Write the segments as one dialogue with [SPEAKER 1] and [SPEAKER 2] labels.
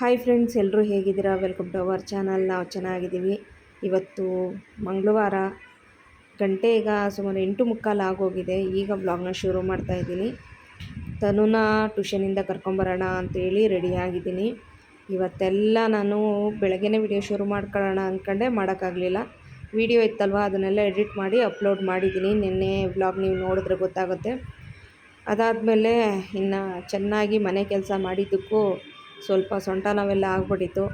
[SPEAKER 1] Hi friends ಎಲ್ಲರೂ ಹೇಗಿದ್ದೀರಾ? Welcome to our channel ನಾವು ಚೆನ್ನಾಗಿದ್ದೀವಿ. ಇವತ್ತು ಮಂಗಳವಾರ ಗಂಟೆ ಈಗ ಸುಮಾರು ಎಂಟು ಮುಕ್ಕಾಲು ಆಗೋಗಿದೆ. ಈಗ ಬ್ಲಾಗ್ನ ಶುರು ಮಾಡ್ತಾ ಇದ್ದೀನಿ. ತನುನ ಟ್ಯೂಷನಿಂದ ಕರ್ಕೊಂಬರೋಣ ಅಂತೇಳಿ ರೆಡಿಯಾಗಿದ್ದೀನಿ ಇವತ್ತೆಲ್ಲ ನಾನು ಬೆಳಗ್ಗೆನೇ ವಿಡಿಯೋ ಶುರು ಮಾಡ್ಕೊಳ್ಳೋಣ ಅಂದ್ಕೊಂಡೆ ಮಾಡೋಕ್ಕಾಗಲಿಲ್ಲ. ವಿಡಿಯೋ ಇತ್ತಲ್ವ? ಅದನ್ನೆಲ್ಲ ಎಡಿಟ್ ಮಾಡಿ ಅಪ್ಲೋಡ್ ಮಾಡಿದ್ದೀನಿ. ನಿನ್ನೆ ಬ್ಲಾಗ್ ನೀವು ನೋಡಿದ್ರೆ ಗೊತ್ತಾಗುತ್ತೆ. ಅದಾದಮೇಲೆ ಇನ್ನು ಚೆನ್ನಾಗಿ ಮನೆ ಕೆಲಸ ಮಾಡಿದ್ದಕ್ಕೂ ಸ್ವಲ್ಪ ಸೊಂಟ ನಾವೆಲ್ಲ ಆಗ್ಬಿಟ್ಟಿತ್ತು.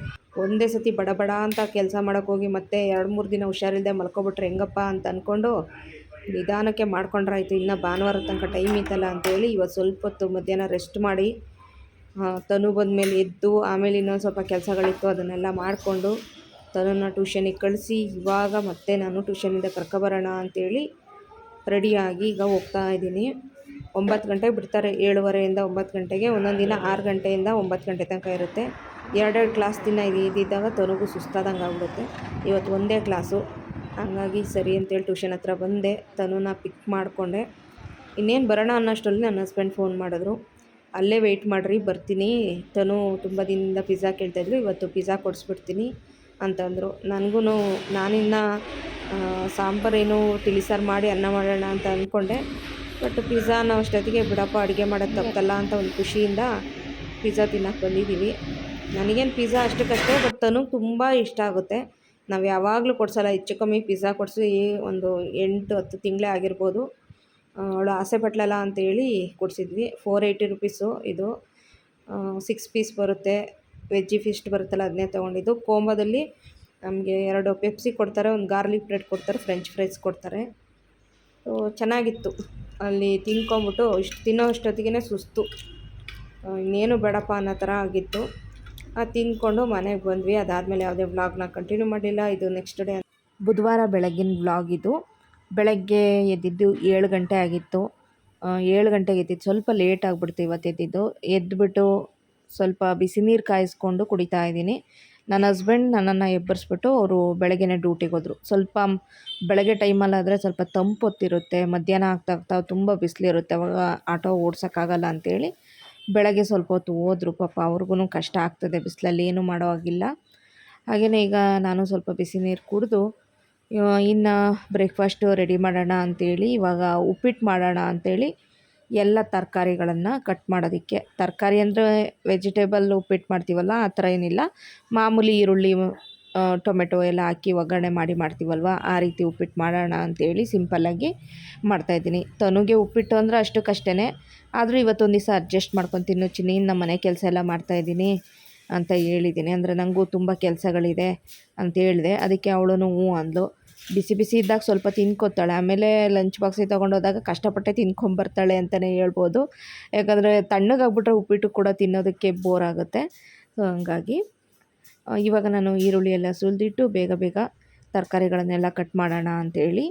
[SPEAKER 1] ಒಂದೇ ಸತಿ ಬಡ ಬಡ ಅಂತ ಕೆಲಸ ಮಾಡೋಕ್ಕೋಗಿ ಮತ್ತೆ ಎರಡು ಮೂರು ದಿನ ಹುಷಾರಿಲ್ಲದೆ ಮಲ್ಕೊಬಿಟ್ರೆ ಹೆಂಗಪ್ಪ ಅಂತ ಅಂದ್ಕೊಂಡು ನಿಧಾನಕ್ಕೆ ಮಾಡ್ಕೊಂಡ್ರಾಯ್ತು. ಇನ್ನು ಭಾನುವಾರ ತನಕ ಟೈಮ್ ಇತ್ತಲ್ಲ ಅಂತೇಳಿ ಇವತ್ತು ಸ್ವಲ್ಪ ಹೊತ್ತು ಮಧ್ಯಾಹ್ನ ರೆಸ್ಟ್ ಮಾಡಿ ತನು ಬಂದಮೇಲೆ ಎದ್ದು ಆಮೇಲೆ ಇನ್ನೊಂದು ಸ್ವಲ್ಪ ಕೆಲಸಗಳಿತ್ತು ಅದನ್ನೆಲ್ಲ ಮಾಡಿಕೊಂಡು ತನುನ ಟ್ಯೂಷನಿಗೆ ಕಳಿಸಿ ಇವಾಗ ಮತ್ತೆ ನಾನು ಟ್ಯೂಷನಿಂದ ಕರ್ಕೊಬರೋಣ ಅಂತೇಳಿ ರೆಡಿಯಾಗಿ ಈಗ ಹೋಗ್ತಾ ಇದ್ದೀನಿ. ಒಂಬತ್ತು ಗಂಟೆಗೆ ಬಿಡ್ತಾರೆ. ಏಳುವರೆಯಿಂದ ಒಂಬತ್ತು ಗಂಟೆಗೆ, ಒಂದೊಂದು ದಿನ ಆರು ಗಂಟೆಯಿಂದ ಒಂಬತ್ತು ಗಂಟೆ ತನಕ ಇರುತ್ತೆ. ಎರಡೆರಡು ಕ್ಲಾಸ್ ದಿನ ಇದು ಇದ್ದಿದ್ದಾಗ ತನಗೂ ಸುಸ್ತಾದಂಗೆ ಆಗ್ಬಿಡುತ್ತೆ. ಇವತ್ತು ಒಂದೇ ಕ್ಲಾಸು. ಹಂಗಾಗಿ ಸರಿ ಅಂತೇಳಿ ಟ್ಯೂಷನ್ ಹತ್ರ ಬಂದೆ. ತನುನ ಪಿಕ್ ಮಾಡಿಕೊಂಡೆ. ಇನ್ನೇನು ಬರೋಣ ಅನ್ನೋಷ್ಟರಲ್ಲಿ ನನ್ನ ಹಸ್ಬೆಂಡ್ ಫೋನ್ ಮಾಡಿದ್ರು. ಅಲ್ಲೇ ವೆಯ್ಟ್ ಮಾಡಿರಿ, ಬರ್ತೀನಿ. ತನು ತುಂಬ ದಿನದಿಂದ ಪಿಜ್ಜಾ ಕೇಳ್ತಾಯಿದ್ರು ಇವತ್ತು ಪಿಜ್ಜಾ ಕೊಡಿಸ್ಬಿಡ್ತೀನಿ ಅಂತಂದರು ನನಗೂ ನಾನಿನ್ನ ಸಾಂಬಾರೇನು ತಿಳಿಸಾರು ಮಾಡಿ ಅನ್ನ ಮಾಡೋಣ ಅಂತ ಅಂದ್ಕೊಂಡೆ ಬಟ್ ಪಿಜ್ಜಾ ನಾವು ಅಷ್ಟೊತ್ತಿಗೆ ಬಿಡಪ್ಪ, ಅಡುಗೆ ಮಾಡೋದು ತಪ್ಪಲ್ಲ ಅಂತ ಒಂದು ಖುಷಿಯಿಂದ ಪಿಜ್ಜಾ ತಿನ್ನೋಕೆ ಬಂದಿದ್ದೀವಿ ನನಗೇನು ಪಿಜ್ಜಾ ಅಷ್ಟಕ್ಕಷ್ಟೇ, ಬಟ್ ತನಗೆ ತುಂಬ ಇಷ್ಟ ಆಗುತ್ತೆ. ನಾವು ಯಾವಾಗಲೂ ಕೊಡ್ಸಲ್ಲ, ಹೆಚ್ಚು ಕಮ್ಮಿ ಪಿಜ್ಜಾ ಕೊಡಿಸಿ ಒಂದು ಎಂಟು, ಹತ್ತು ತಿಂಗಳೇ ಆಗಿರ್ಬೋದು. ಅವಳು ಆಸೆ ಪಟ್ಲಲ್ಲ ಅಂತೇಳಿ ಕೊಡಿಸಿದ್ವಿ. ಫೋರ್ ಏಯ್ಟಿ ರುಪೀಸು ಇದು. ಸಿಕ್ಸ್ ಪೀಸ್ ಬರುತ್ತೆ. ವೆಜ್ಜಿ ಫಿಸ್ಟ್ ಬರುತ್ತಲ್ಲ ಅದನ್ನೇ ತೊಗೊಂಡಿದ್ದು. ಕೋಂಬದಲ್ಲಿ ನಮಗೆ ಎರಡು ಪೆಪ್ಸಿ ಕೊಡ್ತಾರೆ, ಒಂದು ಗಾರ್ಲಿಕ್ ಬ್ರೆಡ್ ಕೊಡ್ತಾರೆ ಫ್ರೆಂಚ್ ಫ್ರೈಸ್ ಕೊಡ್ತಾರೆ. ಚೆನ್ನಾಗಿತ್ತು. ಅಲ್ಲಿ ತಿನ್ಕೊಂಬಿಟ್ಟು ಇಷ್ಟು, ತಿನ್ನೋ ಅಷ್ಟೊತ್ತಿಗೆ ಸುಸ್ತು. ಇನ್ನೇನು ಬೇಡಪ್ಪ ಅನ್ನೋ ಥರ ಆಗಿತ್ತು. ಅದು ತಿಂದ್ಕೊಂಡು ಮನೆಗೆ ಬಂದ್ವಿ. ಅದಾದಮೇಲೆ ಯಾವುದೇ ವ್ಲಾಗ್ನ ಕಂಟಿನ್ಯೂ ಮಾಡಲಿಲ್ಲ. ಇದು ನೆಕ್ಸ್ಟ್ ಡೇ ಬುಧವಾರ ಬೆಳಗ್ಗಿನ ವ್ಲಾಗ್ ಇದು. ಬೆಳಗ್ಗೆ ಎದ್ದಿದ್ದು ಏಳು ಗಂಟೆ ಆಗಿತ್ತು. ಏಳು ಗಂಟೆಗೆ ಎದ್ದಿದ್ದು ಸ್ವಲ್ಪ ಲೇಟ್ ಆಗಿಬಿಡ್ತು ಇವತ್ತು ಎದ್ದಿದ್ದು. ಎದ್ದುಬಿಟ್ಟು ಸ್ವಲ್ಪ ಬಿಸಿ ನೀರು ಕಾಯಿಸ್ಕೊಂಡು ಕುಡಿತಾ ಇದ್ದೀನಿ. ನನ್ನ ಹಸ್ಬೆಂಡ್ ನನ್ನನ್ನು ಎಬ್ಬರಿಸ್ಬಿಟ್ಟು ಅವರು ಬೆಳಗ್ಗೆನೇ ಡ್ಯೂಟಿಗೆ ಹೋದರು. ಸ್ವಲ್ಪ ಬೆಳಗ್ಗೆ ಟೈಮಲ್ಲಾದರೆ ಸ್ವಲ್ಪ ತಂಪು ಹೊತ್ತಿರುತ್ತೆ, ಮಧ್ಯಾಹ್ನ ಆಗ್ತಾ ಆಗ್ತಾ ತುಂಬ ಬಿಸಿಲಿರುತ್ತೆ ಅವಾಗ ಆಟೋ ಓಡ್ಸೋಕ್ಕಾಗಲ್ಲ ಅಂತೇಳಿ ಬೆಳಗ್ಗೆ ಸ್ವಲ್ಪ ಹೊತ್ತು ಹೋದರು. ಪಾಪ ಅವ್ರಿಗೂ ಕಷ್ಟ ಆಗ್ತದೆ, ಬಿಸಿಲಲ್ಲಿ ಏನೂ ಮಾಡೋ ಹಾಗಿಲ್ಲ. ಹಾಗೆಯೇ ಈಗ ನಾನು ಸ್ವಲ್ಪ ಬಿಸಿ ನೀರು ಕುಡಿದು, ಇನ್ನು ಬ್ರೇಕ್ಫಾಸ್ಟು ರೆಡಿ ಮಾಡೋಣ ಅಂಥೇಳಿ ಇವಾಗ ಉಪ್ಪಿಟ್ಟು ಮಾಡೋಣ ಅಂಥೇಳಿ ಎಲ್ಲ ತರಕಾರಿಗಳನ್ನು ಕಟ್ ಮಾಡೋದಕ್ಕೆ. ತರಕಾರಿ ಅಂದರೆ ವೆಜಿಟೇಬಲ್ ಉಪ್ಪಿಟ್ಟು ಮಾಡ್ತೀವಲ್ಲ, ಆ ಥರ ಏನಿಲ್ಲ. ಮಾಮೂಲಿ ಈರುಳ್ಳಿ ಟೊಮೆಟೊ ಎಲ್ಲ ಹಾಕಿ ಒಗ್ಗರಣೆ ಮಾಡಿ ಮಾಡ್ತೀವಲ್ವ, ಆ ರೀತಿ ಉಪ್ಪಿಟ್ಟು ಮಾಡೋಣ ಅಂತೇಳಿ ಸಿಂಪಲ್ಲಾಗಿ ಮಾಡ್ತಾಯಿದ್ದೀನಿ ತನುಗೆ ಉಪ್ಪಿಟ್ಟು ಅಂದರೆ ಅಷ್ಟಕ್ಕಷ್ಟೇ ಆದರೂ ಇವತ್ತೊಂದು ದಿವಸ ಅಡ್ಜಸ್ಟ್ ಮಾಡ್ಕೊಂಡು ತಿನ್ನು, ಚಿನ್ನಿ. ನಮ್ಮ ಮನೆ ಕೆಲಸ ಎಲ್ಲ ಮಾಡ್ತಾಯಿದ್ದೀನಿ ಅಂತ ಹೇಳಿದ್ದೀನಿ. ಅಂದರೆ ನನಗೂ ತುಂಬ ಕೆಲಸಗಳಿದೆ ಅಂತ ಹೇಳಿದೆ. ಅದಕ್ಕೆ ಅವಳು ಹ್ಞೂ ಅಂದ್ಲು. ಬಿಸಿ ಬಿಸಿ ಇದ್ದಾಗ ಸ್ವಲ್ಪ ತಿನ್ಕೋತಾಳೆ. ಆಮೇಲೆ ಲಂಚ್ ಬಾಕ್ಸಿಗೆ ತೊಗೊಂಡೋದಾಗ ಕಷ್ಟಪಟ್ಟೆ ತಿನ್ಕೊಂಬರ್ತಾಳೆ ಅಂತಲೇ ಹೇಳ್ಬೋದು. ಯಾಕಂದರೆ ತಣ್ಣಗಾಗ್ಬಿಟ್ರೆ ಉಪ್ಪಿಟ್ಟು ಕೂಡ ತಿನ್ನೋದಕ್ಕೆ ಬೋರ್ ಆಗುತ್ತೆ. ಸೊ ಹಂಗಾಗಿ ಇವಾಗ ನಾನು ಈರುಳ್ಳಿ ಎಲ್ಲ ಸುಲಿದಿಟ್ಟು ಬೇಗ ಬೇಗ ತರಕಾರಿಗಳನ್ನೆಲ್ಲ ಕಟ್ ಮಾಡೋಣ ಅಂಥೇಳಿ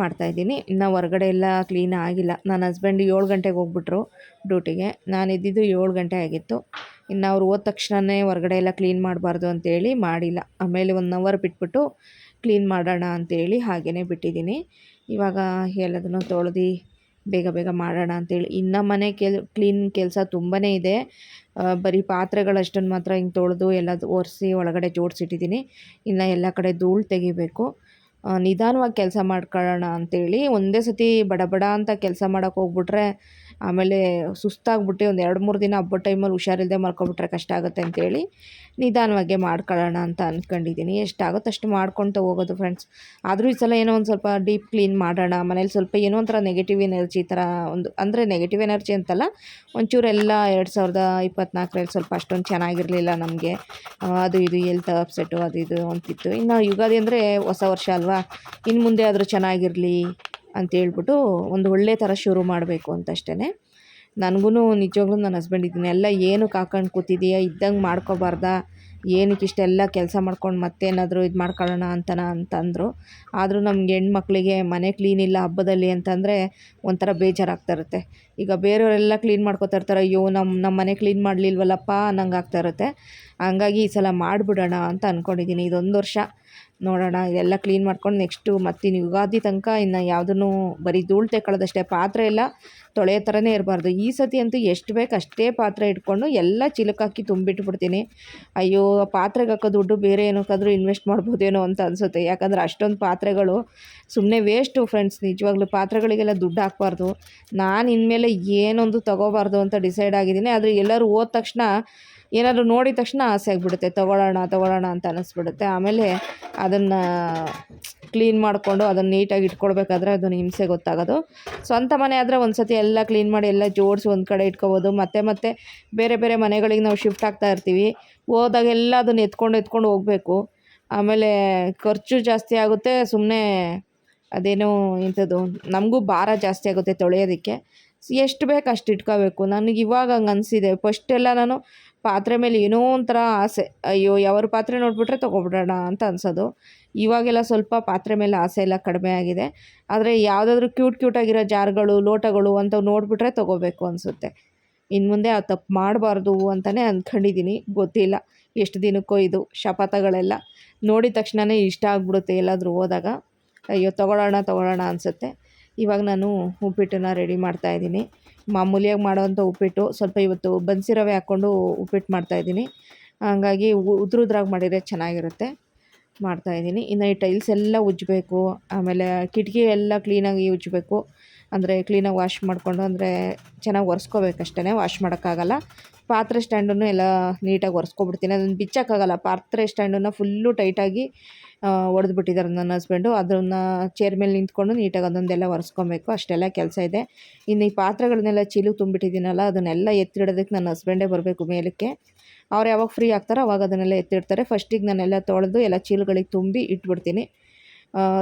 [SPEAKER 1] ಮಾಡ್ತಾಯಿದ್ದೀನಿ ಇನ್ನು ಹೊರಗಡೆ ಎಲ್ಲ ಕ್ಲೀನ್ ಆಗಿಲ್ಲ. ನನ್ನ ಹಸ್ಬೆಂಡ್ ಏಳು ಗಂಟೆಗೆ ಹೋಗ್ಬಿಟ್ರು ಡ್ಯೂಟಿಗೆ ನಾನು ಇದ್ದಿದ್ದು ಏಳು ಗಂಟೆ ಆಗಿತ್ತು. ಇನ್ನು ಅವ್ರು ಹೋದ ತಕ್ಷಣವೇ ಹೊರಗಡೆ ಎಲ್ಲ ಕ್ಲೀನ್ ಮಾಡಬಾರ್ದು ಅಂತೇಳಿ ಮಾಡಿಲ್ಲ. ಆಮೇಲೆ ಒನ್ ಅವರ್ ಬಿಟ್ಬಿಟ್ಟು ಕ್ಲೀನ್ ಮಾಡೋಣ ಅಂತೇಳಿ ಹಾಗೇ ಬಿಟ್ಟಿದ್ದೀನಿ. ಇವಾಗ ಎಲ್ಲದನ್ನು ತೊಳೆದು ಬೇಗ ಬೇಗ ಮಾಡೋಣ ಅಂತೇಳಿ. ಇನ್ನು ಮನೆ ಕೆಲ್ ಕ್ಲೀನ್ ಕೆಲಸ ತುಂಬಾ ಇದೆ. ಬರೀ ಪಾತ್ರೆಗಳಷ್ಟನ್ನು ಮಾತ್ರ ಹಿಂಗೆ ತೊಳೆದು ಎಲ್ಲ ಒರೆಸಿ ಒಳಗಡೆ ಜೋಡಿಸಿಟ್ಟಿದ್ದೀನಿ. ಇನ್ನು ಎಲ್ಲ ಕಡೆ ಧೂಳು ತೆಗಿಬೇಕು. ನಿಧಾನವಾಗಿ ಕೆಲಸ ಮಾಡ್ಕೊಳ್ಳೋಣ ಅಂತೇಳಿ ಒಂದೇ ಸತಿ ಬಡ ಬಡ ಅಂತ ಕೆಲಸ ಮಾಡೋಕ್ಕೆ ಹೋಗ್ಬಿಟ್ರೆ ಆಮೇಲೆ ಸುಸ್ತಾಗ್ಬಿಟ್ಟು ಒಂದು ಎರಡು ಮೂರು ದಿನ ಹಬ್ಬದ ಟೈಮಲ್ಲಿ ಹುಷಾರಿಲ್ಲದೆ ಮಾಡ್ಕೊಬಿಟ್ರೆ ಕಷ್ಟ ಆಗುತ್ತೆ ಅಂತೇಳಿ ನಿಧಾನವಾಗಿ ಮಾಡ್ಕೊಳ್ಳೋಣ ಅಂತ ಅಂದ್ಕೊಂಡಿದ್ದೀನಿ ಎಷ್ಟಾಗುತ್ತೆ ಅಷ್ಟು ಮಾಡ್ಕೊತ ಹೋಗೋದು ಫ್ರೆಂಡ್ಸ್ ಆದರೂ ಈ ಸಲ ಏನೋ ಒಂದು ಸ್ವಲ್ಪ ಡೀಪ್ ಕ್ಲೀನ್ ಮಾಡೋಣ, ಮನೇಲಿ ಸ್ವಲ್ಪ ಏನೋ ಒಂಥರ ನೆಗೆಟಿವ್ ಎನರ್ಜಿ ಥರ ಒಂದು, ಅಂದರೆ ನೆಗೆಟಿವ್ ಎನರ್ಜಿ ಅಂತಲ್ಲ ಒಂಚೂರೆಲ್ಲ ಎರಡು ಸಾವಿರದ ಇಪ್ಪತ್ನಾಲ್ಕರಲ್ಲಿ ಸ್ವಲ್ಪ ಅಷ್ಟೊಂದು ಚೆನ್ನಾಗಿರಲಿಲ್ಲ ನಮಗೆ. ಅದು ಇದು ಎಲ್ತ್ ಅಪ್ಸೆಟ್ಟು ಅದು ಇದು ಅಂತಿತ್ತು. ಇನ್ನು ಯುಗಾದಿ ಅಂದರೆ ಹೊಸ ವರ್ಷ ಅಲ್ವಾ? ಇನ್ನು ಮುಂದೆ ಆದರೂ ಚೆನ್ನಾಗಿರಲಿ. ಅಂತೇಳ್ಬಿಟ್ಟು ಒಂದು ಒಳ್ಳೆ ಥರ ಶುರು ಮಾಡಬೇಕು ಅಂತಷ್ಟೇ ನನಗೂ ನಿಜವಾಗ್ಲೂ ನನ್ನ ಹಸ್ಬೆಂಡ್ ಎಲ್ಲ ಏನಕ್ಕೆ ಹಾಕೊಂಡು ಕೂತಿದೀಯ? ಇದ್ದಂಗೆ ಮಾಡ್ಕೋಬಾರ್ದಾ? ಏನಕ್ಕೆ ಇಷ್ಟೆಲ್ಲ ಕೆಲಸ ಮಾಡ್ಕೊಂಡು ಮತ್ತೇನಾದರೂ ಇದು ಮಾಡ್ಕೊಳ್ಳೋಣ ಅಂತನ ಅಂತಂದರು. ಆದರೂ ನಮ್ಗೆ ಹೆಣ್ಮಕ್ಳಿಗೆ ಮನೆ ಕ್ಲೀನ್ ಇಲ್ಲ ಹಬ್ಬದಲ್ಲಿ ಅಂತಂದರೆ ಒಂಥರ ಬೇಜಾರಾಗ್ತಾ ಇರುತ್ತೆ. ಈಗ ಬೇರೆಯವರೆಲ್ಲ ಕ್ಲೀನ್ ಮಾಡ್ಕೋತಾ ಇರ್ತಾರೆ. ಅಯ್ಯೋ ನಮ್ಮ ನಮ್ಮ ಮನೆ ಕ್ಲೀನ್ ಮಾಡಲಿಲ್ವಲ್ಲಪ್ಪ ಅನ್ನಂಗೆ ಆಗ್ತಾ ಇರುತ್ತೆ. ಹಂಗಾಗಿ ಈ ಸಲ ಮಾಡಿಬಿಡೋಣ ಅಂತ ಅಂದ್ಕೊಂಡಿದ್ದೀನಿ ಇದೊಂದು ವರ್ಷ. ನೋಡೋಣ, ಇದೆಲ್ಲ ಕ್ಲೀನ್ ಮಾಡ್ಕೊಂಡು ನೆಕ್ಸ್ಟು ಮತ್ತಿನ್ನು ಯುಗಾದಿ ತನಕ ಇನ್ನು ಯಾವುದನ್ನು ಬರೀ ಧೂಳು ತೆಕ್ಕೊಳ್ಳೋದಷ್ಟೇ, ಪಾತ್ರೆ ಎಲ್ಲ ತೊಳೆಯೋ ಥರನೇ ಇರಬಾರ್ದು. ಈ ಸತಿ ಅಂತೂ ಎಷ್ಟು ಬೇಕು ಅಷ್ಟೇ ಪಾತ್ರೆ ಇಟ್ಕೊಂಡು ಎಲ್ಲ ಚಿಲುಕಾಕಿ ತುಂಬಿಟ್ಬಿಡ್ತೀನಿ. ಅಯ್ಯೋ, ಪಾತ್ರೆಗೆ ಹಾಕೋ ದುಡ್ಡು ಬೇರೆ ಏನಕ್ಕಾದರೂ ಇನ್ವೆಸ್ಟ್ ಮಾಡ್ಬೋದೇನೋ ಅಂತ ಅನಿಸುತ್ತೆ. ಯಾಕಂದರೆ ಅಷ್ಟೊಂದು ಪಾತ್ರೆಗಳು ಸುಮ್ಮನೆ ವೇಸ್ಟು ಫ್ರೆಂಡ್ಸ್ ನಿಜವಾಗ್ಲೂ ಪಾತ್ರೆಗಳಿಗೆಲ್ಲ ದುಡ್ಡು ಹಾಕ್ಬಾರ್ದು. ನಾನು ಇನ್ಮೇಲೆ ಏನೊಂದು ತಗೋಬಾರ್ದು ಅಂತ ಡಿಸೈಡ್ ಆಗಿದ್ದೀನಿ. ಆದರೆ ಎಲ್ಲರೂ ಹೋದ ತಕ್ಷಣ ಏನಾದರೂ ನೋಡಿದ ತಕ್ಷಣ ಆಸೆ ಆಗಿಬಿಡುತ್ತೆ, ತೊಗೊಳ್ಳೋಣ ತೊಗೊಳ್ಳೋಣ ಅಂತ ಅನ್ನಿಸ್ಬಿಡುತ್ತೆ ಆಮೇಲೆ ಅದನ್ನು ಕ್ಲೀನ್ ಮಾಡಿಕೊಂಡು ಅದನ್ನು ನೀಟಾಗಿ ಇಟ್ಕೊಳ್ಬೇಕಾದ್ರೆ ಅದನ್ನು ಹಿಂಸೆ ಗೊತ್ತಾಗೋದು. ಸ್ವಂತ ಮನೆ ಆದರೆ ಒಂದು ಸತಿ ಎಲ್ಲ ಕ್ಲೀನ್ ಮಾಡಿ ಎಲ್ಲ ಜೋಡಿಸಿ ಒಂದು ಕಡೆ ಇಟ್ಕೋಬೋದು. ಮತ್ತೆ ಮತ್ತೆ ಬೇರೆ ಬೇರೆ ಮನೆಗಳಿಗೆ ನಾವು ಶಿಫ್ಟ್ ಆಗ್ತಾ ಇರ್ತೀವಿ. ಹೋದಾಗೆಲ್ಲ ಅದನ್ನು ಎತ್ಕೊಂಡು ಎತ್ಕೊಂಡು ಹೋಗಬೇಕು. ಆಮೇಲೆ ಖರ್ಚು ಜಾಸ್ತಿ ಆಗುತ್ತೆ ಸುಮ್ಮನೆ ಅದೇನೋ ಇಂಥದ್ದು. ನಮಗೂ ಭಾರ ಜಾಸ್ತಿ ಆಗುತ್ತೆ ತೊಳೆಯೋದಕ್ಕೆ. ಎಷ್ಟು ಬೇಕು ಅಷ್ಟು ಇಟ್ಕೋಬೇಕು. ನನಗೆ ಇವಾಗ ಹಂಗೆ ಅನಿಸಿದೆ. ಫಸ್ಟೆಲ್ಲ ನಾನು ಪಾತ್ರೆ ಮೇಲೆ ಏನೋ ಒಂಥರ ಆಸೆ. ಅಯ್ಯೋ ಯಾವ ಪಾತ್ರೆ ನೋಡಿಬಿಟ್ರೆ ತೊಗೊಬಿಡೋಣ ಅಂತ ಅನ್ಸೋದು. ಇವಾಗೆಲ್ಲ ಸ್ವಲ್ಪ ಪಾತ್ರೆ ಮೇಲೆ ಆಸೆ ಎಲ್ಲ ಕಡಿಮೆ ಆಗಿದೆ. ಆದರೆ ಯಾವುದಾದ್ರೂ ಕ್ಯೂಟ್ ಕ್ಯೂಟಾಗಿರೋ ಜಾರ್ಗಳು, ಲೋಟಗಳು ಅಂಥವು ನೋಡಿಬಿಟ್ರೆ ತೊಗೋಬೇಕು ಅನಿಸುತ್ತೆ. ಇನ್ನು ಮುಂದೆ ಆ ತಪ್ಪು ಮಾಡಬಾರ್ದು ಅಂತಲೇ ಅಂದ್ಕೊಂಡಿದ್ದೀನಿ ಗೊತ್ತಿಲ್ಲ ಎಷ್ಟು ದಿನಕ್ಕೋ ಇದು ಶಪಥಗಳೆಲ್ಲ. ನೋಡಿದ ತಕ್ಷಣವೇ ಇಷ್ಟ ಆಗ್ಬಿಡುತ್ತೆ ಎಲ್ಲಾದರೂ ಹೋದಾಗ. ಅಯ್ಯೋ, ತೊಗೊಳ್ಳೋಣ ತೊಗೊಳ್ಳೋಣ ಅನಿಸುತ್ತೆ. ಇವಾಗ ನಾನು ಉಪ್ಪಿಟ್ಟನ್ನು ರೆಡಿ ಮಾಡ್ತಾಯಿದ್ದೀನಿ ಮಾಮೂಲಿಯಾಗಿ ಮಾಡೋವಂಥ ಉಪ್ಪಿಟ್ಟು ಸ್ವಲ್ಪ ಇವತ್ತು ಬನ್ಸಿ ರವೆ ಹಾಕ್ಕೊಂಡು ಉಪ್ಪಿಟ್ಟು ಮಾಡ್ತಾಯಿದ್ದೀನಿ ಹಾಗಾಗಿ ಉದ್ರುದ್ರಾಗಿ ಮಾಡಿದರೆ ಚೆನ್ನಾಗಿರುತ್ತೆ. ಮಾಡ್ತಾಯಿದ್ದೀನಿ ಇನ್ನು ಈ ಟೈಲ್ಸ್ ಎಲ್ಲ ಉಜ್ಜಬೇಕು. ಆಮೇಲೆ ಕಿಟಕಿ ಎಲ್ಲ ಕ್ಲೀನಾಗಿ ಉಜ್ಜಬೇಕು. ಅಂದರೆ ಕ್ಲೀನಾಗಿ ವಾಶ್ ಮಾಡಿಕೊಂಡು ಅಂದರೆ ಚೆನ್ನಾಗಿ ಒರೆಸ್ಕೋಬೇಕಷ್ಟೇ ವಾಶ್ ಮಾಡೋಕ್ಕಾಗಲ್ಲ. ಪಾತ್ರೆ ಸ್ಟ್ಯಾಂಡನ್ನು ಎಲ್ಲ ನೀಟಾಗಿ ಒರೆಸ್ಕೊಬಿಡ್ತೀನಿ. ಅದನ್ನು ಬಿಚ್ಚೋಕ್ಕಾಗಲ್ಲ. ಪಾತ್ರೆ ಸ್ಟ್ಯಾಂಡನ್ನು ಫುಲ್ಲು ಟೈಟಾಗಿ ಬಿಟ್ಟಿದ್ದಾರೆ ನನ್ನ ಹಸ್ಬೆಂಡು ಅದನ್ನು ಚೇರ್ ಮೇಲೆ ನಿಂತ್ಕೊಂಡು ನೀಟಾಗಿ ಅದೊಂದೆಲ್ಲ ಒರೆಸ್ಕೊಬೇಕು. ಅಷ್ಟೆಲ್ಲ ಕೆಲಸ ಇದೆ. ಇನ್ನು ಈ ಪಾತ್ರೆಗಳನ್ನೆಲ್ಲ ಚೀಲು ತುಂಬಿಟ್ಟಿದ್ದೀನಲ್ಲ, ಅದನ್ನೆಲ್ಲ ಎತ್ತಿಡೋದಕ್ಕೆ ನನ್ನ ಹಸ್ಬೆಂಡೇ ಬರಬೇಕು ಮೇಲಕ್ಕೆ. ಅವ್ರು ಯಾವಾಗ ಫ್ರೀ ಆಗ್ತಾರೋ ಅವಾಗ ಅದನ್ನೆಲ್ಲ ಎತ್ತಿಡ್ತಾರೆ. ಫಸ್ಟಿಗೆ ನಾನೆಲ್ಲ ತೊಳೆದು ಎಲ್ಲ ಚೀಲಗಳಿಗೆ ತುಂಬಿ ಇಟ್ಬಿಡ್ತೀನಿ.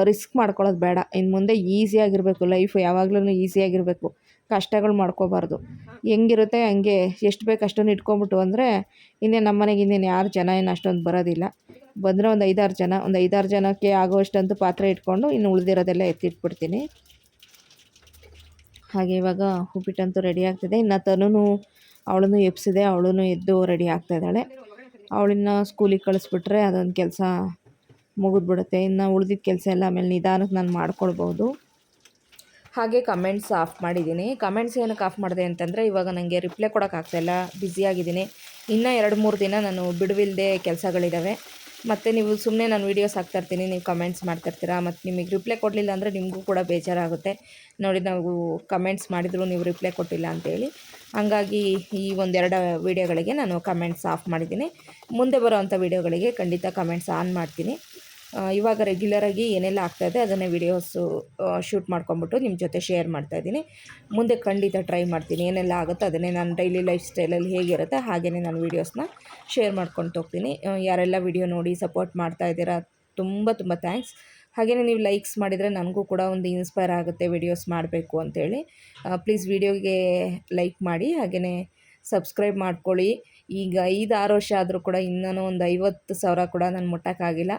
[SPEAKER 1] ರಿಸ್ಕ್ ಮಾಡ್ಕೊಳ್ಳೋದು ಬೇಡ. ಇನ್ನು ಮುಂದೆ ಈಸಿಯಾಗಿರಬೇಕು ಲೈಫ್ ಯಾವಾಗಲೂ ಈಸಿಯಾಗಿರಬೇಕು ಕಷ್ಟಗಳು ಮಾಡ್ಕೋಬಾರ್ದು. ಹೆಂಗಿರುತ್ತೆ ಹಂಗೆ ಎಷ್ಟು ಬೇಕು ಅಷ್ಟನ್ನು ಇಟ್ಕೊಂಬಿಟ್ಟು ಅಂದರೆ ಇನ್ನೇ ನಮ್ಮ ಮನೆಗೆ ಇನ್ನೇನು ಯಾರು ಜನ ಏನು ಅಷ್ಟೊಂದು ಬರೋದಿಲ್ಲ. ಬಂದರೆ ಒಂದು ಐದಾರು ಜನ, ಒಂದು ಐದಾರು ಜನಕ್ಕೆ ಆಗೋಷ್ಟಂತೂ ಪಾತ್ರೆ ಇಟ್ಕೊಂಡು ಇನ್ನು ಉಳಿದಿರೋದೆಲ್ಲ ಎತ್ತಿಟ್ಬಿಡ್ತೀನಿ. ಹಾಗೆ ಇವಾಗ ಉಪ್ಪಿಟ್ಟಂತೂ ರೆಡಿ ಆಗ್ತಿದೆ. ಇನ್ನು ತನೂ ಅವಳನ್ನು ಎಪ್ಸಿದೆ ಅವಳೂ ಎದ್ದು ರೆಡಿ ಆಗ್ತಾ ಇದ್ದಾಳೆ. ಅವಳನ್ನ ಸ್ಕೂಲಿಗೆ ಕಳಿಸ್ಬಿಟ್ರೆ ಅದೊಂದು ಕೆಲಸ ಮುಗಿದ್ಬಿಡುತ್ತೆ. ಇನ್ನು ಉಳಿದಿದ್ದ ಕೆಲಸ ಎಲ್ಲ ಆಮೇಲೆ ನಿಧಾನಕ್ಕೆ ನಾನು ಮಾಡ್ಕೊಳ್ಬೋದು ಹಾಗೆ ಕಮೆಂಟ್ಸ್ ಆಫ್ ಮಾಡಿದ್ದೀನಿ. ಕಮೆಂಟ್ಸ್ ಏನಕ್ಕೆ ಆಫ್ ಮಾಡಿದೆ ಅಂತಂದರೆ, ಇವಾಗ ನನಗೆ ರಿಪ್ಲೈ ಕೊಡೋಕ್ಕಾಗ್ತಾಯಿಲ್ಲ ಬ್ಯುಸಿಯಾಗಿದ್ದೀನಿ ಇನ್ನೂ ಎರಡು ಮೂರು ದಿನ ನಾನು ಬಿಡುವಿಲ್ಲದೆ ಕೆಲಸಗಳಿದ್ದಾವೆ ಮತ್ತು ನೀವು ಸುಮ್ಮನೆ ನಾನು ವೀಡಿಯೋಸ್ ಹಾಕ್ತಾಯಿರ್ತೀನಿ ನೀವು ಕಮೆಂಟ್ಸ್ ಮಾಡ್ತಾಯಿರ್ತೀರಾ ಮತ್ತು ನಿಮಗೆ ರಿಪ್ಲೈ ಕೊಡಲಿಲ್ಲ ಅಂದರೆ ನಿಮಗೂ ಕೂಡ ಬೇಜಾರಾಗುತ್ತೆ. ನೋಡಿ, ನಾವು ಕಮೆಂಟ್ಸ್ ಮಾಡಿದ್ರು, ನೀವು ರಿಪ್ಲೈ ಕೊಟ್ಟಿಲ್ಲ ಅಂತೇಳಿ. ಹಾಗಾಗಿ ಈ ಒಂದೆರಡು ವೀಡಿಯೋಗಳಿಗೆ ನಾನು ಕಮೆಂಟ್ಸ್ ಆಫ್ ಮಾಡಿದ್ದೀನಿ. ಮುಂದೆ ಬರೋವಂಥ ವೀಡಿಯೋಗಳಿಗೆ ಖಂಡಿತ ಕಮೆಂಟ್ಸ್ ಆನ್ ಮಾಡ್ತೀನಿ. ಇವಾಗ ರೆಗ್ಯುಲರಾಗಿ ಏನೆಲ್ಲ ಆಗ್ತಾಯಿದೆ ಅದನ್ನೇ ವಿಡಿಯೋಸು ಶೂಟ್ ಮಾಡ್ಕೊಂಬಿಟ್ಟು ನಿಮ್ಮ ಜೊತೆ ಶೇರ್ ಮಾಡ್ತಾಯಿದ್ದೀನಿ ಮುಂದೆ ಖಂಡಿತ ಟ್ರೈ ಮಾಡ್ತೀನಿ. ಏನೆಲ್ಲ ಆಗುತ್ತೋ ಅದನ್ನೇ ನಾನು ಡೈಲಿ ಲೈಫ್ ಸ್ಟೈಲಲ್ಲಿ ಹೇಗಿರುತ್ತೆ ಹಾಗೆಯೇ ನಾನು ವೀಡಿಯೋಸ್ನ ಶೇರ್ ಮಾಡ್ಕೊಂಡು ಹೋಗ್ತೀನಿ. ಯಾರೆಲ್ಲ ವಿಡಿಯೋ ನೋಡಿ ಸಪೋರ್ಟ್ ಮಾಡ್ತಾ ಇದ್ದೀರಾ, ತುಂಬ ತುಂಬ ಥ್ಯಾಂಕ್ಸ್ ಹಾಗೆಯೇ ನೀವು ಲೈಕ್ಸ್ ಮಾಡಿದರೆ ನನಗೂ ಕೂಡ ಒಂದು ಇನ್ಸ್ಪೈರ್ ಆಗುತ್ತೆ ವಿಡಿಯೋಸ್ ಮಾಡಬೇಕು ಅಂತೇಳಿ. ಪ್ಲೀಸ್ ವಿಡಿಯೋಗೆ ಲೈಕ್ ಮಾಡಿ ಹಾಗೆಯೇ ಸಬ್ಸ್ಕ್ರೈಬ್ ಮಾಡ್ಕೊಳ್ಳಿ. ಈಗ ಐದು ಆರು ವರ್ಷ ಆದರೂ ಕೂಡ ಇನ್ನೂ ಒಂದು ಐವತ್ತು ಸಾವಿರ ಕೂಡ ನಾನು ಮುಟ್ಟೋಕ್ಕಾಗಿಲ್ಲ.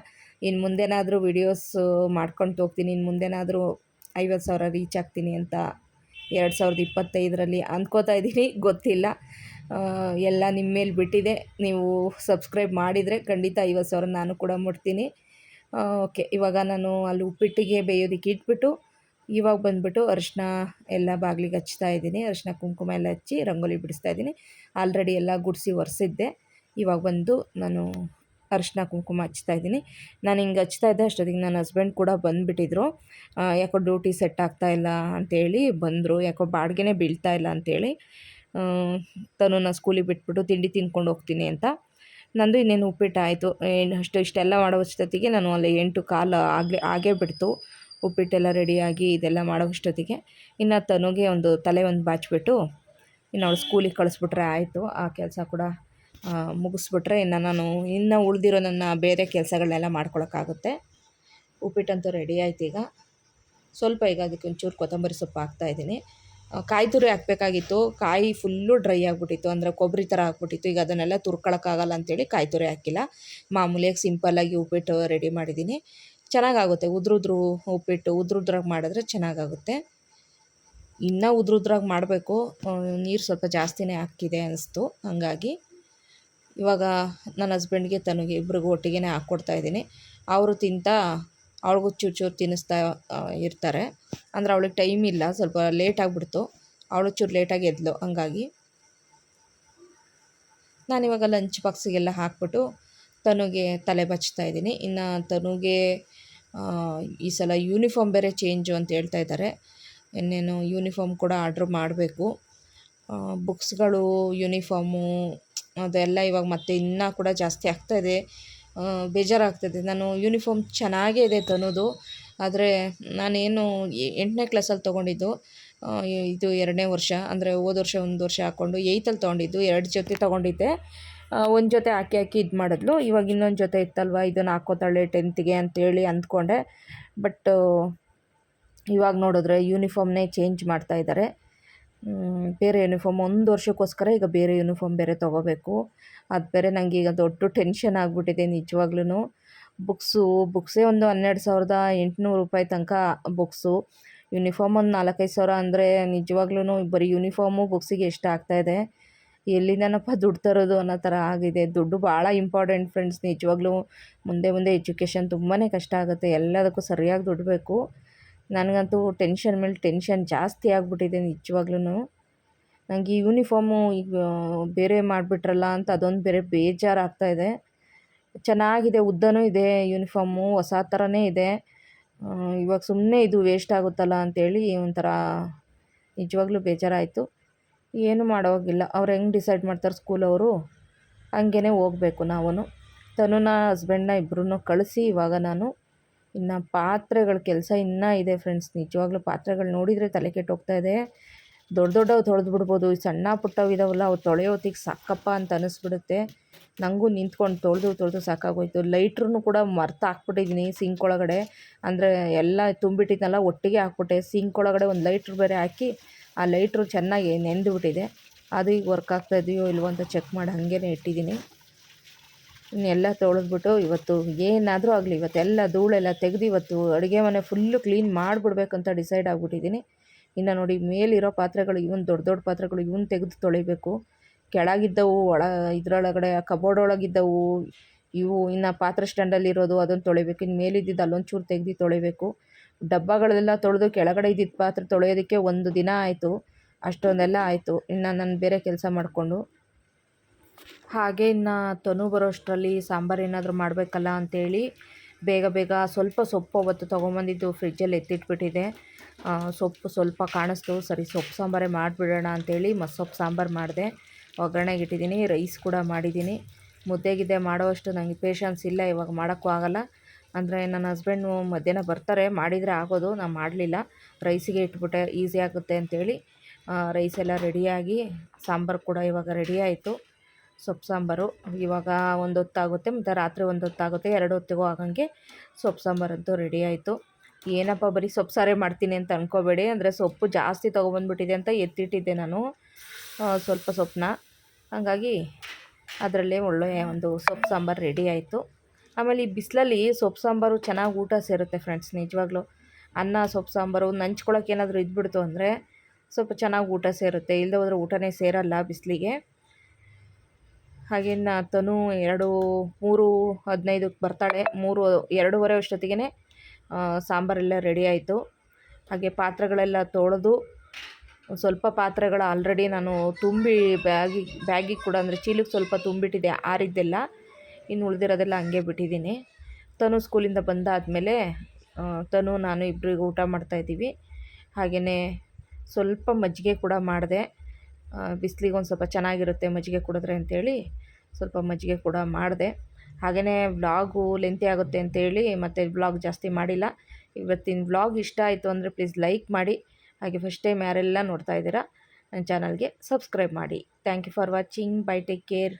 [SPEAKER 1] ಇನ್ನು ಮುಂದೆನಾದರೂ ವೀಡಿಯೋಸು ಮಾಡ್ಕೊಂಡು ಹೋಗ್ತೀನಿ ಇನ್ನು ಮುಂದೆನಾದರೂ ಐವತ್ತು ಸಾವಿರ ರೀಚ್ ಆಗ್ತೀನಿ ಅಂತ ಎರಡು ಸಾವಿರದ ಇಪ್ಪತ್ತೈದರಲ್ಲಿ ಅಂದ್ಕೋತಾ ಇದ್ದೀನಿ, ಗೊತ್ತಿಲ್ಲ. ಎಲ್ಲ ನಿಮ್ಮ ಮೇಲೆ ಬಿಟ್ಟಿದೆ, ನೀವು ಸಬ್ಸ್ಕ್ರೈಬ್ ಮಾಡಿದರೆ ಖಂಡಿತ ಐವತ್ತು ಸಾವಿರ ನಾನು ಕೂಡ ಮುಟ್ತೀನಿ. ಓಕೆ ಇವಾಗ ನಾನು ಅಲ್ಲಿ ಉಪ್ಪಿಟ್ಟಿಗೆ ಬೇಯೋದಕ್ಕೆ ಇಟ್ಬಿಟ್ಟು, ಇವಾಗ ಬಂದುಬಿಟ್ಟು ಅರಿಶಿನ ಎಲ್ಲ ಬಾಗಿಲಿಗೆ ಹಚ್ತಾ ಇದ್ದೀನಿ, ಅರಿಶಿನ ಕುಂಕುಮ ಎಲ್ಲ ಹಚ್ಚಿ ರಂಗೋಲಿ ಬಿಡಿಸ್ತಾ ಇದ್ದೀನಿ. ಆಲ್ರೆಡಿ ಎಲ್ಲ ಗುಡಿಸಿ ಒರೆಸಿದ್ದೆ, ಇವಾಗ ಬಂದು ನಾನು ಅರಿಶಿನ ಕುಂಕುಮ ಹಚ್ತಾ ಇದ್ದೀನಿ. ನಾನು ಹಿಂಗೆ ಹಚ್ತಾ ಇದ್ದೆ, ಅಷ್ಟೊತ್ತಿಗೆ ನನ್ನ ಹಸ್ಬೆಂಡ್ ಕೂಡ ಬಂದುಬಿಟ್ಟಿದ್ರು. ಯಾಕೋ ಡ್ಯೂಟಿ ಸೆಟ್ ಆಗ್ತಾ ಇಲ್ಲ ಅಂತೇಳಿ ಬಂದರು. ಯಾಕೋ ಬಾಡಿಗೆನೇ ಬೀಳ್ತಾ ಇಲ್ಲ ಅಂತೇಳಿ. ತನು ಸ್ಕೂಲಿಗೆ ಬಿಟ್ಬಿಟ್ಟು ತಿಂಡಿ ತಿನ್ಕೊಂಡು ಹೋಗ್ತೀನಿ ಅಂತ. ನಂದು ಇನ್ನೇನು ಉಪ್ಪಿಟ್ಟು ಆಯಿತು. ಅಷ್ಟು ಇಷ್ಟೆಲ್ಲ ಮಾಡೋಷ್ಟೊತ್ತಿಗೆ ನಾನು ಅಲ್ಲಿ ಎಂಟು ಕಾಲು ಆಗಲೇ ಆಗೇ ಬಿಡ್ತು. ಉಪ್ಪಿಟ್ಟೆಲ್ಲ ರೆಡಿಯಾಗಿ ಇದೆಲ್ಲ ಮಾಡೋಷ್ಟೊತ್ತಿಗೆ ಇನ್ನು ತನುಗೆ ಒಂದು ತಲೆ ಒಂದು ಬಾಚಿಬಿಟ್ಟು ಇನ್ನು ಅವಳು ಸ್ಕೂಲಿಗೆ ಕಳಿಸ್ಬಿಟ್ರೆ ಆಯಿತು. ಆ ಕೆಲಸ ಕೂಡ ಮುಗಿಸ್ಬಿಟ್ರೆ ಇನ್ನು ನಾನು ಇನ್ನು ಉಳಿದಿರೋ ನನ್ನ ಬೇರೆ ಕೆಲಸಗಳನ್ನೆಲ್ಲ ಮಾಡ್ಕೊಳಕ್ಕಾಗುತ್ತೆ. ಉಪ್ಪಿಟ್ಟಂತೂ ರೆಡಿ ಆಯ್ತು ಈಗ. ಸ್ವಲ್ಪ ಈಗ ಅದಕ್ಕೆ ಒಂಚೂರು ಕೊತ್ತಂಬರಿ ಸೊಪ್ಪು ಹಾಕ್ತಾಯಿದ್ದೀನಿ ಕಾಯಿ ತುರಿ ಹಾಕಬೇಕಾಗಿತ್ತು. ಕಾಯಿ ಫುಲ್ಲು ಡ್ರೈ ಆಗಿಬಿಟ್ಟಿತ್ತು. ಅಂದರೆ ಕೊಬ್ಬರಿ ಥರ ಹಾಕ್ಬಿಟ್ಟಿತ್ತು ಈಗ ಅದನ್ನೆಲ್ಲ ತುರ್ಕೊಳಕ್ಕಾಗಲ್ಲ ಅಂತೇಳಿ ಕಾಯಿ ತುರಿ ಹಾಕಿಲ್ಲ. ಮಾಮೂಲಿಯಾಗಿ ಸಿಂಪಲ್ಲಾಗಿ ಉಪ್ಪಿಟ್ಟು ರೆಡಿ ಮಾಡಿದ್ದೀನಿ. ಚೆನ್ನಾಗಾಗುತ್ತೆ. ಉದ್ರುದ್ರು ಉಪ್ಪಿಟ್ಟು, ಉದ್ರುದ್ರಾಗಿ ಮಾಡಿದ್ರೆ ಚೆನ್ನಾಗಾಗುತ್ತೆ. ಇನ್ನೂ ಉದ್ರುದ್ರಾಗಿ ಮಾಡಬೇಕು. ನೀರು ಸ್ವಲ್ಪ ಜಾಸ್ತಿನೇ ಹಾಕಿದೆ ಅನಿಸ್ತು. ಹಾಗಾಗಿ ಇವಾಗ ನನ್ನ ಹಸ್ಬೆಂಡ್ಗೆ ತನಗೆ ಇಬ್ರಿಗೂ ಒಟ್ಟಿಗೆ ಹಾಕ್ಕೊಡ್ತಾ ಇದ್ದೀನಿ. ಅವರು ತಿಂತಾ, ಅವ್ಳಿಗೂ ಚೂರು ಚೂರು ತಿನ್ನಿಸ್ತಾ ಇರ್ತಾರೆ. ಅಂದರೆ ಅವಳಿಗೆ ಟೈಮ್ ಇಲ್ಲ, ಸ್ವಲ್ಪ ಲೇಟ್ ಆಗಿಬಿಡ್ತು. ಅವಳು ಚೂರು ಲೇಟಾಗಿ ಎದ್ಲು, ಹಂಗಾಗಿ. ನಾನಿವಾಗ ಲಂಚ್ ಬಾಕ್ಸಿಗೆಲ್ಲ ಹಾಕ್ಬಿಟ್ಟು ತನುಗೆ ತಲೆ ಬಚ್ತಾ ಇದ್ದೀನಿ. ಇನ್ನು ತನುಗೆ ಈ ಸಲ ಯೂನಿಫಾರ್ಮ್ ಬೇರೆ ಚೇಂಜು ಅಂತ ಹೇಳ್ತಾ ಇದ್ದಾರೆ. ಇನ್ನೇನು ಯೂನಿಫಾರ್ಮ್ ಕೂಡ ಆರ್ಡ್ರ್ ಮಾಡಬೇಕು. ಬುಕ್ಸ್ಗಳು ಯೂನಿಫಾರ್ಮು ಅದೆಲ್ಲ ಇವಾಗ ಮತ್ತೆ ಇನ್ನೂ ಕೂಡ ಜಾಸ್ತಿ ಆಗ್ತಾಯಿದೆ ಬೇಜಾರಾಗ್ತದೆ. ನಾನು ಯೂನಿಫಾರ್ಮ್ ಚೆನ್ನಾಗೇ ಇದೆ ತನ್ನೋದು ಆದರೆ ನಾನೇನು ಎಂಟನೇ ಕ್ಲಾಸಲ್ಲಿ ತೊಗೊಂಡಿದ್ದು ಇದು ಎರಡನೇ ವರ್ಷ. ಅಂದರೆ ಹೋದ ವರ್ಷ ಒಂದು ವರ್ಷ ಹಾಕ್ಕೊಂಡು ಏಯ್ತಲ್ಲಿ ತೊಗೊಂಡಿದ್ದು, ಎರಡು ಜೊತೆ ತೊಗೊಂಡಿದ್ದೆ. ಒಂದು ಜೊತೆ ಹಾಕಿ ಹಾಕಿ ಇದು ಮಾಡಿದ್ಲು. ಇವಾಗ ಇನ್ನೊಂದು ಜೊತೆ ಇತ್ತಲ್ವ? ಇದನ್ನು ಹಾಕೋತಾಳೆ ಟೆಂತ್ಗೆ ಅಂತೇಳಿ ಅಂದ್ಕೊಂಡೆ. ಬಟ್ ಇವಾಗ ನೋಡಿದ್ರೆ ಯೂನಿಫಾರ್ಮ್ನೇ ಚೇಂಜ್ ಮಾಡ್ತಾ ಇದ್ದಾರೆ. ಬೇರೆ ಯೂನಿಫಾರ್ಮ್ ಒಂದು ವರ್ಷಕ್ಕೋಸ್ಕರ ಈಗ ಬೇರೆ ಯೂನಿಫಾರ್ಮ್ ಬೇರೆ ತೊಗೋಬೇಕು. ಅದು ಬೇರೆ ನನಗೆ ಈಗ ದೊಡ್ಡ ಟೆನ್ಷನ್ ಆಗಿಬಿಟ್ಟಿದೆ ನಿಜವಾಗ್ಲೂ ಬುಕ್ಸು ಬುಕ್ಸೇ ಒಂದು ಹನ್ನೆರಡು ಸಾವಿರದ ಎಂಟುನೂರು ರೂಪಾಯಿ ತನಕ ಬುಕ್ಸು ಯೂನಿಫಾರ್ಮ್ ಒಂದು ನಾಲ್ಕೈದು ಸಾವಿರ ಅಂದರೆ ನಿಜವಾಗ್ಲೂ ಬರೀ ಯೂನಿಫಾರ್ಮು ಬುಕ್ಸಿಗೆ ಎಷ್ಟು ಆಗ್ತಾಯಿದೆ ಎಲ್ಲಿಂದನಪ್ಪ ದುಡ್ಡು ತರೋದು ಅನ್ನೋ ಥರ ಆಗಿದೆ. ದುಡ್ಡು ಭಾಳ ಇಂಪಾರ್ಟೆಂಟ್ ಫ್ರೆಂಡ್ಸ್ ನಿಜವಾಗ್ಲೂ. ಮುಂದೆ ಮುಂದೆ ಎಜುಕೇಷನ್ ತುಂಬಾ ಕಷ್ಟ ಆಗುತ್ತೆ. ಎಲ್ಲದಕ್ಕೂ ಸರಿಯಾಗಿ ದುಡ್ಡು ಬೇಕು ನನಗಂತೂ ಟೆನ್ಷನ್ ಮೇಲೆ ಟೆನ್ಷನ್ ಜಾಸ್ತಿ ಆಗಿಬಿಟ್ಟಿದೆ ನಿಜವಾಗ್ಲೂ ನನಗೆ ಈ ಯೂನಿಫಾರ್ಮು ಈಗ ಬೇರೆ ಮಾಡಿಬಿಟ್ರಲ್ಲ ಅಂತ ಅದೊಂದು ಬೇರೆ ಬೇಜಾರಾಗ್ತಾಯಿದೆ ಚೆನ್ನಾಗಿದೆ, ಉದ್ದನೂ ಇದೆ ಯೂನಿಫಾರ್ಮು ಹೊಸ ಥರನೇ ಇದೆ. ಇವಾಗ ಸುಮ್ಮನೆ ಇದು ವೇಸ್ಟ್ ಆಗುತ್ತಲ್ಲ ಅಂಥೇಳಿ ಒಂಥರ ನಿಜವಾಗ್ಲೂ ಬೇಜಾರಾಯಿತು. ಏನು ಮಾಡೋಗಿಲ್ಲ ಅವ್ರು ಹೆಂಗೆ ಡಿಸೈಡ್ ಮಾಡ್ತಾರೆ ಸ್ಕೂಲವರು ಹಂಗೇ ಹೋಗಬೇಕು ನಾವು ತನುನ ಹಸ್ಬೆಂಡ್ನ ಇಬ್ಬರೂ ಕಳಿಸಿ ಇವಾಗ ನಾನು. ಇನ್ನು ಪಾತ್ರೆಗಳ ಕೆಲಸ ಇನ್ನೂ ಇದೆ ಫ್ರೆಂಡ್ಸ್ ನಿಜವಾಗ್ಲೂ ಪಾತ್ರೆಗಳು ನೋಡಿದರೆ ತಲೆ ಕೆಟ್ಟೋಗ್ತಾ ಇದೆ. ದೊಡ್ಡ ದೊಡ್ಡವು ತೊಳೆದು ಬಿಡ್ಬೋದು ಸಣ್ಣ ಪುಟ್ಟವು ಇದಾವಲ್ಲ ಅವು ತೊಳೆಯೋತಿಗೆ ಸಾಕಪ್ಪ ಅಂತ ಅನ್ನಿಸ್ಬಿಡುತ್ತೆ ನನಗೂ ನಿಂತ್ಕೊಂಡು ತೊಳೆದು ತೊಳೆದು ಸಾಕಾಗೋಯ್ತು. ಲೈಟ್ರೂ ಕೂಡ ಮರ್ತು ಹಾಕ್ಬಿಟ್ಟಿದ್ದೀನಿ ಸಿಂಕ್ ಒಳಗಡೆ. ಅಂದರೆ ಎಲ್ಲ ತುಂಬಿಟ್ಟಿದ್ನಲ್ಲ, ಒಟ್ಟಿಗೆ ಹಾಕ್ಬಿಟ್ಟೆ. ಸಿಂಕ್ ಒಳಗಡೆ ಒಂದು ಲೈಟ್ರ್ ಬೇರೆ ಹಾಕಿ, ಆ ಲೈಟ್ರು ಚೆನ್ನಾಗಿ ನೆಂದುಬಿಟ್ಟಿದೆ. ಅದು ಈಗ ವರ್ಕ್ ಆಗ್ತಾಯಿದೆಯೋ ಇಲ್ವೋ ಅಂತ ಚೆಕ್ ಮಾಡಿ ಹಾಗೇನೇ ಇಟ್ಟಿದ್ದೀನಿ ಇನ್ನೆಲ್ಲ ತೊಳೆದ್ಬಿಟ್ಟು ಇವತ್ತು ಏನಾದರೂ ಆಗಲಿ, ಇವತ್ತೆಲ್ಲ ಧೂಳೆಲ್ಲ ತೆಗೆದು ಇವತ್ತು ಅಡುಗೆ ಮನೆ ಫುಲ್ಲು ಕ್ಲೀನ್ ಮಾಡಿಬಿಡ್ಬೇಕಂತ ಡಿಸೈಡ್ ಆಗಿಬಿಟ್ಟಿದ್ದೀನಿ. ಇನ್ನು ನೋಡಿ ಮೇಲಿರೋ ಪಾತ್ರೆಗಳು, ಇವನ್ ದೊಡ್ಡ ದೊಡ್ಡ ಪಾತ್ರೆಗಳು ಇವನ್ ತೆಗೆದು ತೊಳಿಬೇಕು. ಕೆಳಗಿದ್ದವು, ಒಳ ಇದರೊಳಗಡೆ ಕಬೋರ್ಡ್ ಒಳಗಿದ್ದವು, ಇವು ಇನ್ನು ಪಾತ್ರೆ ಸ್ಟ್ಯಾಂಡಲ್ಲಿರೋದು ಅದನ್ನು ತೊಳಿಬೇಕು. ಇನ್ನು ಮೇಲಿದ್ದಿದ್ದು ಅಲ್ಲೊಂದು ಚೂರು ತೆಗೆದು ತೊಳಿಬೇಕು. ಡಬ್ಬಗಳೆಲ್ಲ ತೊಳೆದು ಕೆಳಗಡೆ ಇದ್ದಿದ್ದ ಪಾತ್ರೆ ತೊಳೆಯೋದಕ್ಕೆ ಒಂದು ದಿನ ಆಯಿತು, ಅಷ್ಟೊಂದೆಲ್ಲ ಆಯಿತು. ಇನ್ನು ನಾನು ಬೇರೆ ಕೆಲಸ ಮಾಡಿಕೊಂಡು ಹಾಗೆ ಇನ್ನು ತನು ಬರೋಷ್ಟರಲ್ಲಿ ಸಾಂಬಾರು ಏನಾದರೂ ಮಾಡಬೇಕಲ್ಲ ಅಂಥೇಳಿ ಬೇಗ ಬೇಗ ಸ್ವಲ್ಪ ಸೊಪ್ಪು ಅವತ್ತು ತೊಗೊಂಬಂದಿದ್ದು ಫ್ರಿಜ್ಜಲ್ಲಿ ಎತ್ತಿಟ್ಬಿಟ್ಟಿದೆ. ಸೊಪ್ಪು ಸ್ವಲ್ಪ ಕಾಣಿಸ್ತು. ಸರಿ, ಸೊಪ್ಪು ಸಾಂಬಾರೇ ಮಾಡಿಬಿಡೋಣ ಅಂಥೇಳಿ ಮಸ್ಸೊಪ್ಪು ಸಾಂಬಾರು ಮಾಡಿದೆ. ಒಗ್ಗರಣೆಗೆ ಇಟ್ಟಿದ್ದೀನಿ, ರೈಸ್ ಕೂಡ ಮಾಡಿದ್ದೀನಿ. ಮುದ್ದೆಗಿದ್ದೆ ಮಾಡೋವಷ್ಟು ನನಗೆ ಪೇಷನ್ಸ್ ಇಲ್ಲ, ಇವಾಗ ಮಾಡೋಕ್ಕೂ ಆಗೋಲ್ಲ. ಅಂದರೆ ನನ್ನ ಹಸ್ಬೆಂಡು ಮಧ್ಯಾಹ್ನ ಬರ್ತಾರೆ, ಮಾಡಿದರೆ ಆಗೋದು, ನಾನು ಮಾಡಲಿಲ್ಲ. ರೈಸಿಗೆ ಇಟ್ಬಿಟ್ಟೆ ಈಸಿ ಆಗುತ್ತೆ ಅಂಥೇಳಿ ರೈಸ್ ಎಲ್ಲ ರೆಡಿಯಾಗಿ ಸಾಂಬಾರು ಕೂಡ ಇವಾಗ ರೆಡಿ ಆಯಿತು. ಸೊಪ್ಪು ಸಾಂಬಾರು. ಇವಾಗ ಒಂದು ಹೊತ್ತಾಗುತ್ತೆ, ಮತ್ತು ರಾತ್ರಿ ಒಂದು ಹೊತ್ತಾಗುತ್ತೆ, ಎರಡು ಹೊತ್ತಿಗೂ ಆಗಂಗೆ ಸೊಪ್ಪು ಸಾಂಬಾರಂತೂ ರೆಡಿ ಆಯಿತು. ಏನಪ್ಪ ಬರೀ ಸೊಪ್ಪು ಸಾರೇ ಮಾಡ್ತೀನಿ ಅಂತ ಅಂದ್ಕೋಬೇಡಿ ಅಂದರೆ ಸೊಪ್ಪು ಜಾಸ್ತಿ ತೊಗೊಬಂದ್ಬಿಟ್ಟಿದೆ ಅಂತ ಎತ್ತಿಟ್ಟಿದ್ದೆ ನಾನು ಸ್ವಲ್ಪ ಸೊಪ್ಪನ್ನ. ಹಾಗಾಗಿ ಅದರಲ್ಲೇ ಒಳ್ಳೆಯ ಒಂದು ಸೊಪ್ಪು ಸಾಂಬಾರು ರೆಡಿ ಆಯಿತು. ಆಮೇಲೆ ಈ ಬಿಸಿಲಲ್ಲಿ ಸೊಪ್ಪು ಸಾಂಬಾರು ಚೆನ್ನಾಗಿ ಊಟ ಸೇರುತ್ತೆ ಫ್ರೆಂಡ್ಸ್ ನಿಜವಾಗ್ಲೂ. ಅನ್ನ, ಸೊಪ್ಪು ಸಾಂಬಾರು ನಂಚ್ಕೊಳಕ್ಕೆ ಏನಾದರೂ ಇದ್ಬಿಡ್ತು ಅಂದರೆ ಸ್ವಲ್ಪ ಚೆನ್ನಾಗಿ ಊಟ ಸೇರುತ್ತೆ. ಇಲ್ಲದೆ ಹೋದ್ರೆ ಊಟನೇ ಸೇರಲ್ಲ ಬಿಸಿಲಿಗೆ. ಹಾಗೆ ತನು ಎರಡು, ಮೂರು, ಹದಿನೈದಕ್ಕೆ ಬರ್ತಾಳೆ. ಮೂರು, ಎರಡೂವರೆ ಅಷ್ಟೊತ್ತಿಗೆ ಸಾಂಬಾರೆಲ್ಲ ರೆಡಿ ಆಯಿತು. ಹಾಗೆ ಪಾತ್ರೆಗಳೆಲ್ಲ ತೊಳೆದು, ಸ್ವಲ್ಪ ಪಾತ್ರೆಗಳು ಆಲ್ರೆಡಿ ನಾನು ತುಂಬಿ ಬ್ಯಾಗಿ ಬ್ಯಾಗಿಗೆ ಕೂಡ ಅಂದರೆ ಚೀಲಕ್ಕೆ ಸ್ವಲ್ಪ ತುಂಬಿಟ್ಟಿದೆ ಆರಿದ್ದೆಲ್ಲ. ಇನ್ನು ಉಳಿದಿರೋದೆಲ್ಲ ಹಂಗೆ ಬಿಟ್ಟಿದ್ದೀನಿ. ತನು ಸ್ಕೂಲಿಂದ ಬಂದಾದಮೇಲೆ ತನು, ನಾನು ಇಬ್ಬರಿಗೂ ಊಟ ಮಾಡ್ತಾಯಿದ್ದೀವಿ ಹಾಗೆಯೇ ಸ್ವಲ್ಪ ಮಜ್ಜಿಗೆ ಕೂಡ ಮಾಡಿದೆ. ಬಿಸಿಲಿಗೆ ಒಂದು ಸ್ವಲ್ಪ ಚೆನ್ನಾಗಿರುತ್ತೆ ಮಜ್ಜಿಗೆ ಕುಡಿದ್ರೆ ಅಂತೇಳಿ ಸ್ವಲ್ಪ ಮಜ್ಜಿಗೆ ಕೂಡ ಮಾಡಿದೆ. ಹಾಗೆಯೇ ವ್ಲಾಗು ಲೆಂತಿ ಆಗುತ್ತೆ ಅಂತೇಳಿ ಮತ್ತು ವ್ಲಾಗ್ ಜಾಸ್ತಿ ಮಾಡಿಲ್ಲ. ಇವತ್ತಿನ ವ್ಲಾಗ್ ಇಷ್ಟ ಆಯಿತು ಅಂದರೆ ಪ್ಲೀಸ್ ಲೈಕ್ ಮಾಡಿ. ಹಾಗೆ ಫಸ್ಟ್ ಟೈಮ್ ಯಾರೆಲ್ಲ ನೋಡ್ತಾ ಇದ್ದೀರಾ ನನ್ನ ಚಾನಲ್ಗೆ ಸಬ್ಸ್ಕ್ರೈಬ್ ಮಾಡಿ. Thank you for watching bye take care